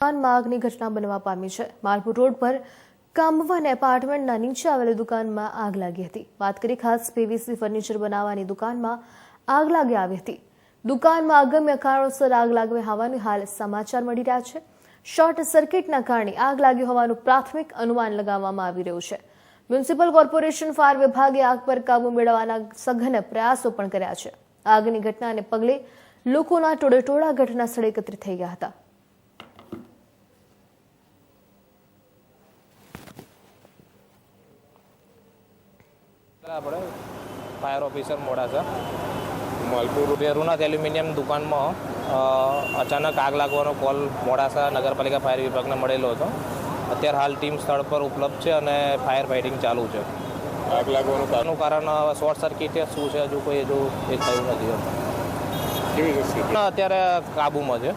દુકાનમાં આગની ઘટના બનવા પામી છે. માલપુર રોડ પર કામવન એપાર્ટમેન્ટના નીચે આવેલી દુકાનમાં આગ લાગી હતી. વાત કરી ખાસ પીવીસી ફર્નિચર બનાવવાની દુકાનમાં આગ લાગી આવી હતી. દુકાનમાં અગમ્ય કારણોસર આગ લાગવી હોવાની હાલ સમાચાર મળી રહ્યા છે. શોર્ટ સર્કિટના કારણે આગ લાગી હોવાનું પ્રાથમિક અનુમાન લગાવવામાં આવી રહ્યું છે. મ્યુનિસિપલ કોર્પોરેશન ફાયર વિભાગે આગ પર કાબુ મેળવવાના સઘન પ્રયાસો પણ કર્યા છે. આગની ઘટનાને પગલે લોકોના ટોળેટોળા ઘટના સ્થળે એકત્રિત થઈ ગયા હતા. આપણે fire officer Modasa Malpur વેરુનાથ aluminium દુકાનમાં અચાનક આગ લાગવાનો કોલ મોડાસા નગરપાલિકા ફાયર વિભાગને મળેલો હતો. અત્યારે હાલ ટીમ સ્થળ પર ઉપલબ્ધ છે અને ફાયર ફાઇટિંગ ચાલુ છે. આગ લાગવાનું કારણ શોર્ટ સર્કિટ શું છે? હજુ કોઈ હજુ એ થયું નથી. અત્યારે કાબુમાં છે.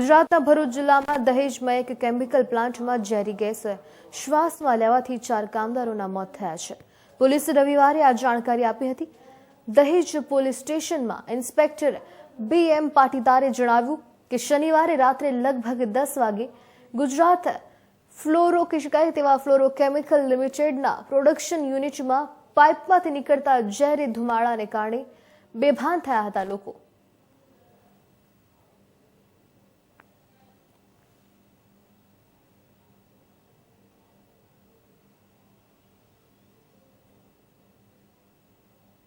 ગુજરાતના ભરૂચ જિલ્લામાં દહેજમાં એક કેમિકલ પ્લાન્ટમાં ઝેરી ગેસ શ્વાસમાં લેવાથી ચાર કામદારોના મોત થયા છે. પોલીસે રવિવારે આ જાણકારી આપી હતી. દહેજ પોલીસ સ્ટેશનમાં ઇન્સ્પેક્ટર બી એમ પાટીદારે જણાવ્યું કે શનિવારે રાત્રે લગભગ દસ વાગે ગુજરાત ફ્લોરો કે શકાય તેવા ફ્લોરોકેમિકલ લિમિટેડના પ્રોડક્શન યુનિટમાં પાઇપમાંથી નીકળતા ઝેરી ધુમાડાને કારણે બેભાન થયા હતા લોકો.